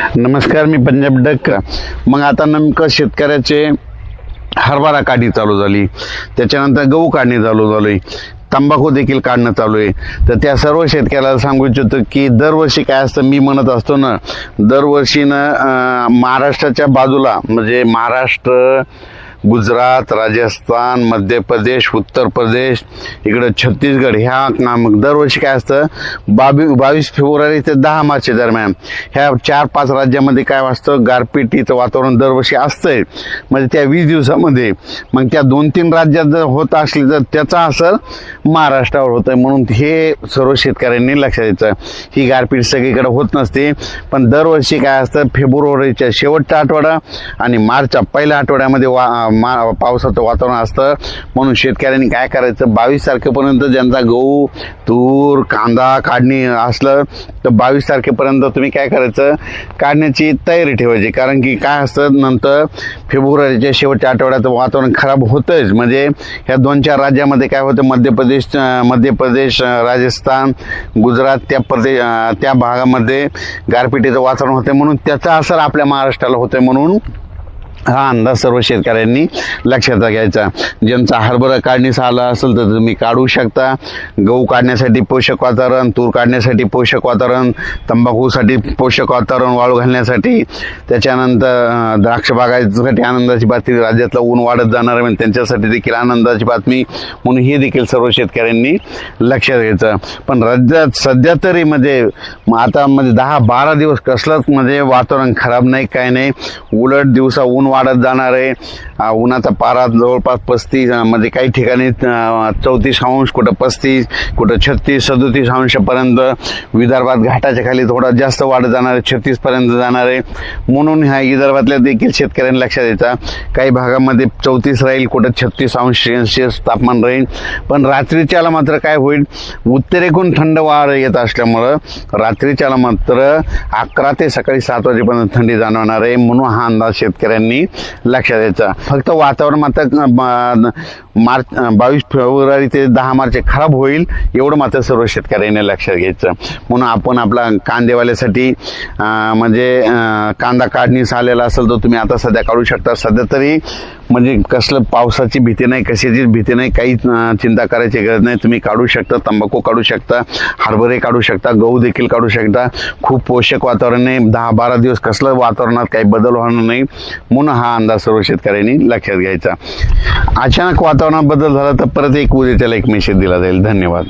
नमस्कार मी पंजाब डक. मग आता नेमकं शेतकऱ्याचे हरभरा काढणी चालू झाली. त्याच्यानंतर गहू काढणी चालू झाली. तंबाखू देखील काढणं चालू आहे. तर त्या सर्व शेतकऱ्याला सांगू इच्छितो की दरवर्षी काय असतं मी म्हणत असतो ना दरवर्षी ना महाराष्ट्राच्या बाजूला म्हणजे महाराष्ट्र गुजरात राजस्थान मध्य प्रदेश उत्तर प्रदेश इकडं छत्तीसगड ह्या नामक दरवर्षी काय असतं? बावी बावीस फेब्रुवारी ते दहा मार्चच्या दरम्यान. ह्या चार पाच राज्यामध्ये काय वाचतं? गारपिटीचं वातावरण दरवर्षी असतंय. म्हणजे त्या वीस दिवसामध्ये. मग त्या दोन तीन राज्यात जर होत असली तर त्याचा असर महाराष्ट्रावर होतोय. म्हणून हे सर्व शेतकऱ्यांनी लक्षात द्यायचं ही गारपीट सगळीकडे होत नसते. पण दरवर्षी काय असतं? फेब्रुवारीच्या शेवटचा आठवडा आणि मार्चच्या पहिल्या आठवड्यामध्ये वा मा पावसाचं वातावरण असतं. म्हणून शेतकऱ्यांनी काय करायचं? बावीस तारखेपर्यंत ज्यांचा गहू तूर कांदा काढणी असलं तर बावीस तारखेपर्यंत तुम्ही काय करायचं? काढण्याची तयारी ठेवायची. कारण की काय असतं? नंतर फेब्रुवारीच्या शेवटच्या आठवड्यात वातावरण खराब होतंच. म्हणजे ह्या दोन चार राज्यामध्ये काय होतं? मध्य प्रदेश मध्य प्रदेश राजस्थान गुजरात त्या प्रदेश त्या भागामध्ये गारपिटीचं वातावरण होतं म्हणून त्याचा असर आपल्या महाराष्ट्राला होतोय. म्हणून हा अंदाज सर्व शेतकऱ्यांनी लक्षात घ्यायचा. ज्यांचा हरभरा काढणीस आला असेल तर तुम्ही काढू शकता. गहू काढण्यासाठी पोषक वातावरण तूर काढण्यासाठी पोषक वातावरण तंबाखूसाठी पोषक वातावरण वाळू घालण्यासाठी. त्याच्यानंतर द्राक्ष बागायसाठी आनंदाची बातमी राज्यातलं ऊन वाढत जाणार आहे म्हणजे त्यांच्यासाठी देखील आनंदाची बातमी म्हणून हे देखील सर्व शेतकऱ्यांनी लक्षात घ्यायचं. पण राज्यात सध्या तरी म्हणजे आता म्हणजे दहा बारा दिवस कसलंच म्हणजे वातावरण खराब नाही काय नाही. उलट दिवसा ऊन वाढत जाणार आहे. उन्हाचा पारा जवळपास पस्तीस म्हणजे काही ठिकाणी चौतीस अंश कुठं पस्तीस कुठं छत्तीस सदोतीस अंशपर्यंत विदर्भात घाटाच्या खाली थोडा जास्त वाढत जाणार आहे छत्तीसपर्यंत जाणार आहे. म्हणून ह्या विदर्भातल्या देखील शेतकऱ्यांनी लक्षात द्यायचा काही भागामध्ये चौतीस राहील कुठं छत्तीस अंश सेल्सिअस तापमान राहील. पण रात्रीच्याला मात्र काय होईल उत्तरेकडून थंड वार येत असल्यामुळं रात्रीच्याला मात्र अकरा ते सकाळी सात वाजेपर्यंत थंडी जाणवणार आहे. म्हणून हा अंदाज शेतकऱ्यांनी लक्षात द्यायचा. फक्त वातावरण मात्र मार्च बावीस फेब्रुवारी ते दहा मार्च खराब होईल एवढं मात्र सर्व शेतकऱ्यांनी लक्षात घ्यायचं. म्हणून आपण आपला कांदेवाल्यासाठी म्हणजे कांदा काढणीस आलेला असेल तर तुम्ही आता सध्या काढू शकता. सध्या तरी म्हणजे कसलं पावसाची भीती नाही कशाची भीती नाही काही चिंता करायची गरज नाही. तुम्ही काढू शकता तंबाखू काढू शकता हरभरे काढू शकता गहू देखील काढू शकता. खूप पोषक वातावरण आहे. दहा बारा दिवस कसलं वातावरणात काही बदल होणार नाही. म्हणून हा अंदाज सर्व शेतकऱ्यांनी लक्षात घ्यायचा. अचानक वातावरणात बदल झाला तर परत एक उद्या त्याला एक मेसेज दिला जाईल. धन्यवाद.